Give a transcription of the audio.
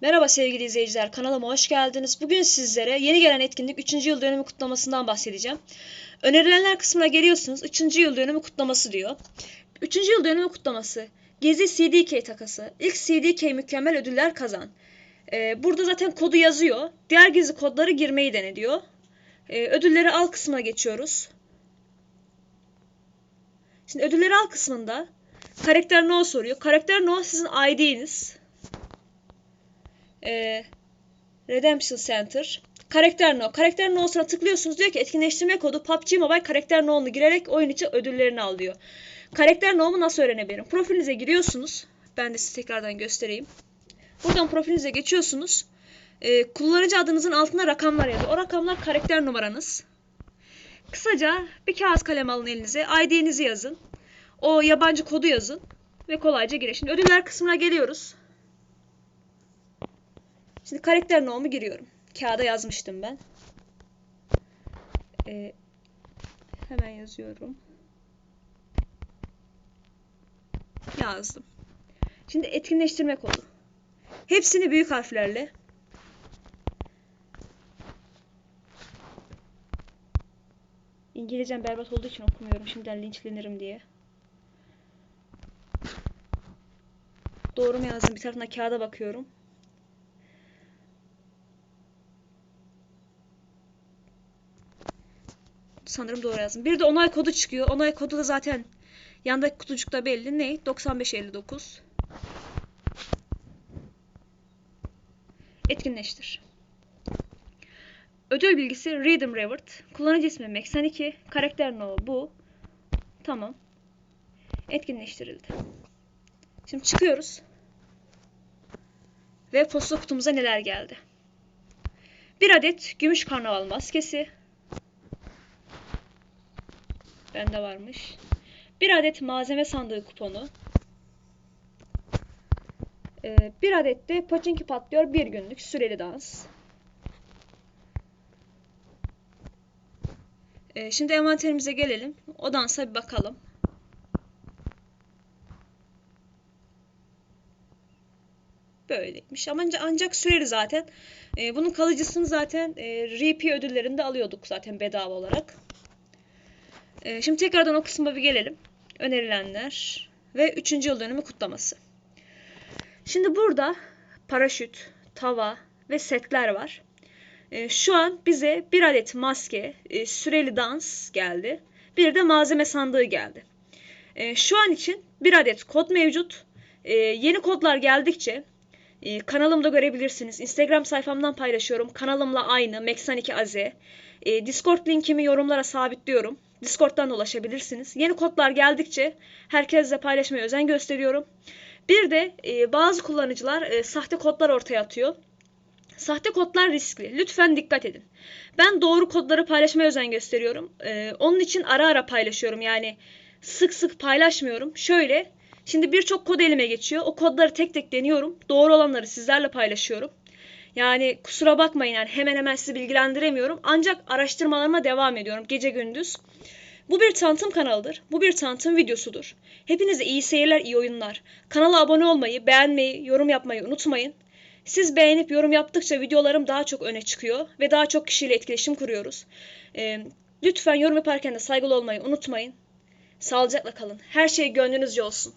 Merhaba sevgili izleyiciler, kanalıma hoş geldiniz. Bugün sizlere yeni gelen etkinlik 3. yıl dönümü kutlamasından bahsedeceğim. Önerilenler kısmına geliyorsunuz. 3. yıl dönümü kutlaması diyor. 3. yıl dönümü kutlaması. Gezi CDK takası. İlk CDK mükemmel ödüller kazan. Ee, burada zaten kodu yazıyor. Diğer gizli kodları girmeyi dene diyor. Ee, ödülleri al kısmına geçiyoruz. Şimdi ödülleri al kısmında karakter no soruyor. Karakter no sizin ID'niz e, Redemption Center. Karakter No. Karakter No'suna tıklıyorsunuz. Diyor ki etkinleştirme kodu PUBG Mobile Karakter No'nu girerek oyun içi ödüllerini al diyor. Karakter No'mu nasıl öğrenebilirim? Profilinize giriyorsunuz. Ben de size tekrardan göstereyim. Buradan profilinize geçiyorsunuz. E, kullanıcı adınızın altına rakamlar yazıyor. O rakamlar karakter numaranız. Kısaca bir kağıt kalem alın elinize. ID'nizi yazın. O yabancı kodu yazın. Ve kolayca girin. Şimdi ödüller kısmına geliyoruz. Şimdi karakter no'mu giriyorum. Kağıda yazmıştım ben. Ee, hemen yazıyorum. Yazdım. Şimdi etkinleştirme kodu. Hepsini büyük harflerle. İngilizcem berbat olduğu için okumuyorum. Şimdiden linçlenirim diye. Doğru mu yazdım? Bir tarafına kağıda bakıyorum. Sanırım doğru yazdım. Bir de onay kodu çıkıyor. Onay kodu da zaten yandaki kutucukta belli. Ne? 9559. Etkinleştir. Ödül bilgisi Rhythm Revert. Kullanıcı ismi Max2. Karakter no bu. Tamam. Etkinleştirildi. Şimdi çıkıyoruz. Ve posta kutumuza neler geldi. Bir adet gümüş karnaval maskesi. Bende varmış. Bir adet malzeme sandığı kuponu. Ee, bir adet de Pochinki patlıyor bir günlük süreli dans. Ee, şimdi envanterimize gelelim. O dansa bir bakalım. Böyleymiş. Ama ancak süreli zaten. Ee, bunun kalıcısını zaten e, RP ödüllerinde alıyorduk zaten bedava olarak. Ee, şimdi tekrardan o kısma bir gelelim. Önerilenler ve 3. yıl dönümü kutlaması. Şimdi burada paraşüt, tava ve setler var. Ee, şu an bize bir adet maske, e, süreli dans geldi. Bir de malzeme sandığı geldi. Ee, şu an için bir adet kod mevcut. Yeni kodlar geldikçe e, kanalımda görebilirsiniz. Instagram sayfamdan paylaşıyorum. Kanalımla aynı Meksaniki Aze. E, Discord linkimi yorumlara sabitliyorum. Discord'dan da ulaşabilirsiniz. Yeni kodlar geldikçe herkesle paylaşmaya özen gösteriyorum. Bir de e, bazı kullanıcılar e, sahte kodlar ortaya atıyor. Sahte kodlar riskli. Lütfen dikkat edin. Ben doğru kodları paylaşmaya özen gösteriyorum. E, onun için ara ara paylaşıyorum. Yani sık sık paylaşmıyorum. Şöyle, şimdi birçok kod elime geçiyor. O kodları tek tek deniyorum. Doğru olanları sizlerle paylaşıyorum. Yani kusura bakmayın yani hemen hemen sizi bilgilendiremiyorum. Ancak araştırmalarıma devam ediyorum gece gündüz. Bu bir tanıtım kanalıdır. Bu bir tanıtım videosudur. Hepinize iyi seyirler, iyi oyunlar. Kanala abone olmayı, beğenmeyi, yorum yapmayı unutmayın. Siz beğenip yorum yaptıkça videolarım daha çok öne çıkıyor ve daha çok kişiyle etkileşim kuruyoruz. Ee, lütfen yorum yaparken de saygılı olmayı unutmayın. Sağlıcakla kalın. Her şey gönlünüzce olsun.